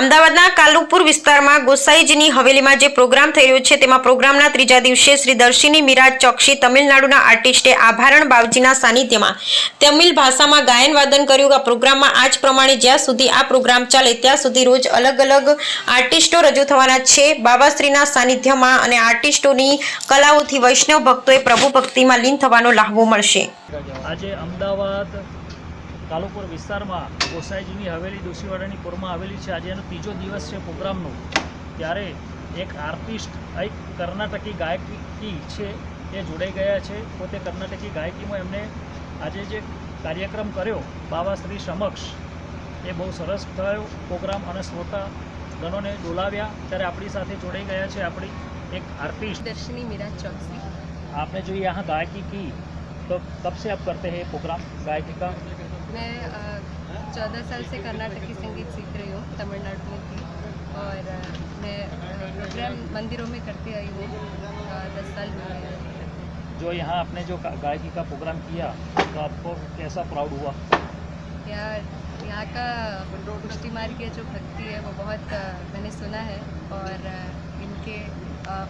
અમદાવાદના કાલુપુર વિસ્તારમાં ગોસાઈજીની હવેલીમાં જે પ્રોગ્રામ થઈ રહ્યો છે, તેમાં પ્રોગ્રામના ત્રીજા દિવસે શ્રી દર્શિની મિરાજ ચોકસી તમિલનાડુના આર્ટિસ્ટે આભારણ બાવજીના સાનિધ્યમાં તમિલ ભાષામાં ગાયન વાદન કર્યું. આ પ્રોગ્રામમાં આજ પ્રમાણે જ્યાં સુધી આ પ્રોગ્રામ ચાલે, ત્યાં સુધી રોજ અલગ અલગ આર્ટિસ્ટો રજૂ થવાના છે. બાબાશ્રીના સાનિધ્યમાં અને આર્ટિસ્ટોની કલાઓથી વૈષ્ણવ ભક્તોએ પ્રભુ ભક્તિમાં લીન થવાનો લાહવો મળશે. આજે અમદાવાદ કાલુપુર વિસ્તારમાં ગોસાઈજીની હવેલી દોશીવાડાની પૂરમાં આવેલી છે આજે એનો ત્રીજો દિવસ છે પ્રોગ્રામનો ત્યારે એક આર્ટિસ્ટ એક કર્ણાટકી ગાયકી છે એ જોડાઈ ગયા છે પોતે કર્ણાટકી ગાયકીમાં એમને આજે જે કાર્યક્રમ કર્યો બાવાશ્રી સમક્ષ એ બહુ સરસ થયો પ્રોગ્રામ અને શ્રોતા ગણોને ડોલાવ્યા ત્યારે આપણી સાથે જોડાઈ ગયા છે આપણી એક આર્ટિસ્ટ दर्शनी मिराज चौकसी आपने जो यहाँ गायकी की तो कब से आप करते हैं प्रोग्राम गायकी का मैं चौदह साल से कर्नाटकी संगीत सीख रही हूँ तमिलनाडु में थी। और मैं प्रोग्राम मंदिरों में करती आई हूँ दस साल हैं। जो यहाँ आपने जो गायकी का प्रोग्राम किया तो आपको कैसा प्राउड हुआ? यार यहाँ का पुष्टि मार्ग की जो भक्ति है वो बहुत मैंने सुना है। और इनके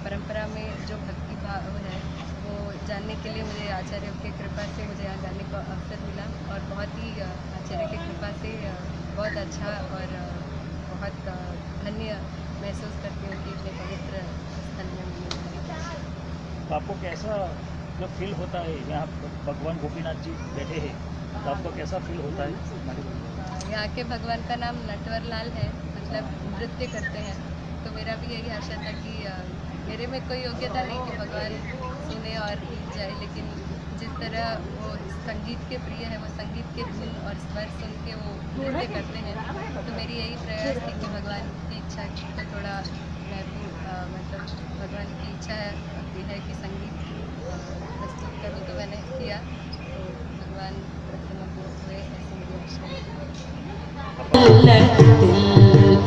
परंपरा में जो भक्ति भाव है वो जानने के लिए मुझे आचार्य की कृपा से मुझे यहाँ गाने का अवसर मिला। आचार्य की कृपा से बहुत अच्छा और बहुत धन्य महसूस करती हूँ कि इतने पवित्र स्थल में तो आपको कैसा जो फील होता है? यहाँ भगवान गोपीनाथ जी बैठे हैं तो आपको कैसा फील होता है? यहाँ के भगवान का नाम नटवर लाल है मतलब नृत्य करते हैं। तो मेरा भी यही आशा था कि मेरे में कोई योग्यता नहीं कि भगवान सुने और जाए लेकिन जिस तरह वो संगीत के प्रिय है, वो संगीत के धुन और स्वर सुन के वो नृत्य करते हैं तो मेरी यही प्रयास थी कि भगवान की इच्छा को थोड़ा मैं भी मतलब भगवान की इच्छा भी है कि संगीत प्रस्तुत करूँ तो मैंने किया। तो भगवान प्रसन्न हुए, ऐसी मेरी आशा है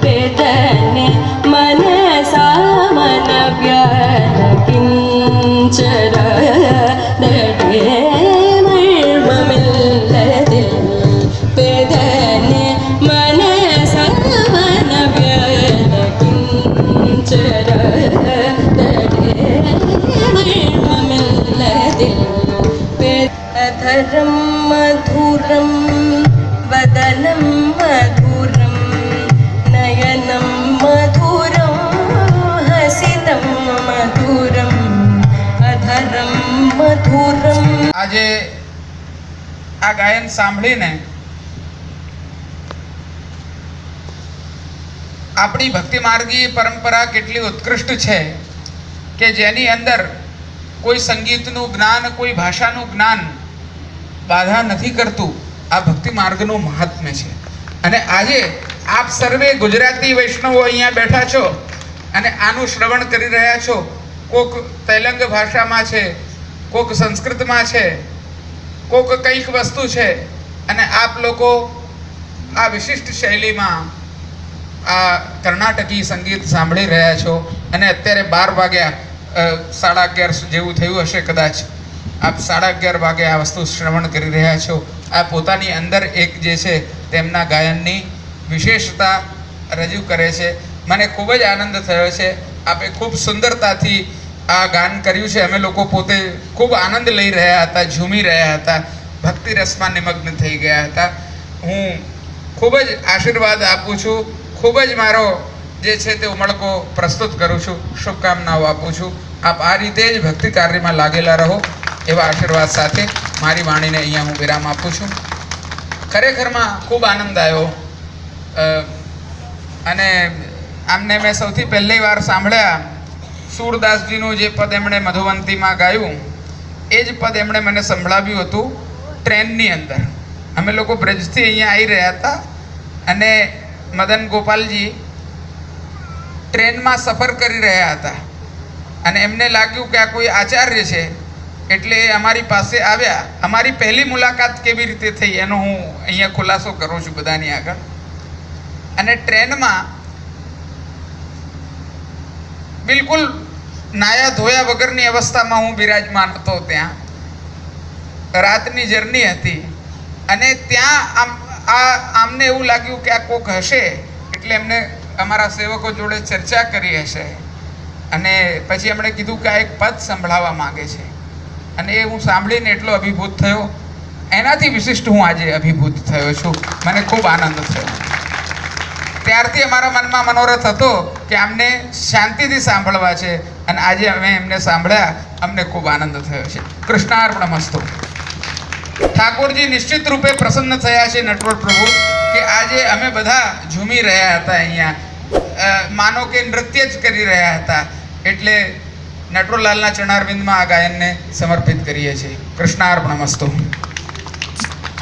पेदने मनसा मनव्यकिञ्चर मधुरं वदनं मधुरं नयनं मधुरं हसितं मधुरम् अधरं मधुरम् આજે આ ગાયન સાંભળીને આપણી ભક્તિ માર્ગી પરંપરા કેટલી ઉત્કૃષ્ટ છે કે જેની અંદર કોઈ સંગીતનું જ્ઞાન કોઈ ભાષાનું જ્ઞાન બાધા નથી કરતું. આ ભક્તિ માર્ગનું મહાત્મ્ય છે. અને આજે આપ સર્વે ગુજરાતી વૈષ્ણવો અહીંયા બેઠા છો અને આનું શ્રવણ કરી રહ્યા છો. કોક તૈલંગ ભાષામાં છે, કોક સંસ્કૃતમાં છે, કોક કંઈક વસ્તુ છે. અને આપ લોકો આ વિશિષ્ટ શૈલીમાં આ કર્ણાટકી સંગીત સાંભળી રહ્યા છો. અને અત્યારે બાર વાગ્યા સાડા અગિયાર જેવું થયું હશે કદાચ. આપ સાડા અગિયાર વાગે આ વસ્તુ શ્રવણ કરી રહ્યા છો. આ પોતાની અંદર એક જે છે તેમના ગાયનની વિશેષતા રજૂ કરે છે. મને ખૂબ જ આનંદ થયો છે. આપે ખૂબ સુંદરતાથી આ ગાન કર્યું છે. અમે લોકો પોતે ખૂબ આનંદ લઈ રહ્યા હતા, ઝૂમી રહ્યા હતા. ભક્તિ રસમાં નિમગ્ન થઈ ગયા હતા. હું ખૂબ જ આશીર્વાદ આપું છું. ખૂબ જ મારો જે છે તે ઉમળકો પ્રસ્તુત કરું છું. શુભકામનાઓ આપું છું. આપ આ રીતે જ ભક્તિ કાર્યમાં લાગેલા રહો. એવા આશીર્વાદ સાથે મારી વાણીને અહીંયા હું વિરામ આપું છું. ખરેખરમાં ખૂબ આનંદ આવ્યો. અને આમને મેં સૌથી પહેલી વાર સાંભળ્યા. સૂરદાસજીનું જે પદ એમણે મધુવંતીમાં ગાયું, એ જ પદ એમણે મને સંભળાવ્યું હતું ટ્રેનની અંદર. અમે લોકો બ્રજથી અહીંયા આવી રહ્યા હતા અને મદન ગોપાલજી ટ્રેનમાં સફર કરી રહ્યા હતા. અને એમને લાગ્યું કે આ કોઈ આચાર્ય છે. એટલે અમારી પાસે આવ્યા. અમારી પહેલી મુલાકાત કેવી રીતે થઈ એનો હું અહીંયા ખુલાસો કરું છું બધાની આગળ. અને ટ્રેનમાં બિલકુલ નાયા ધોયા વગરની અવસ્થામાં હું બિરાજમાન હતો ત્યાં. રાતની જર્ની હતી. અને ત્યાં આમ, આ, આમને એવું લાગ્યું કે આ કોક હશે, એટલે એમને અમારા સેવકો જોડે ચર્ચા કરી હશે. અને પછી એમણે કીધું કે આ એક પદ સંભળાવવા માંગે છે. અને એ હું સાંભળીને એટલો અભિભૂત થયો. એનાથી વિશિષ્ટ હું આજે અભિભૂત થયો છું. મને ખૂબ આનંદ થયો. ત્યારથી અમારા મનમાં મનોરથ હતો કે આમને શાંતિથી સાંભળવા છે અને આજે અમે એમને સાંભળ્યા, અમને ખૂબ આનંદ થયો છે. કૃષ્ણાર્પણ મસ્તો. ઠાકોરજી નિશ્ચિત રૂપે પ્રસન્ન થયા છે નટવર પ્રભુ, કે આજે અમે બધા ઝૂમી રહ્યા હતા અહીંયા. માનો કે નૃત્ય જ કરી રહ્યા હતા. એટલે નટવરલાલના ચરણારવિંદમાં આ ગાયનને સમર્પિત કરીએ છીએ. કૃષ્ણાર્પણ મસ્તો.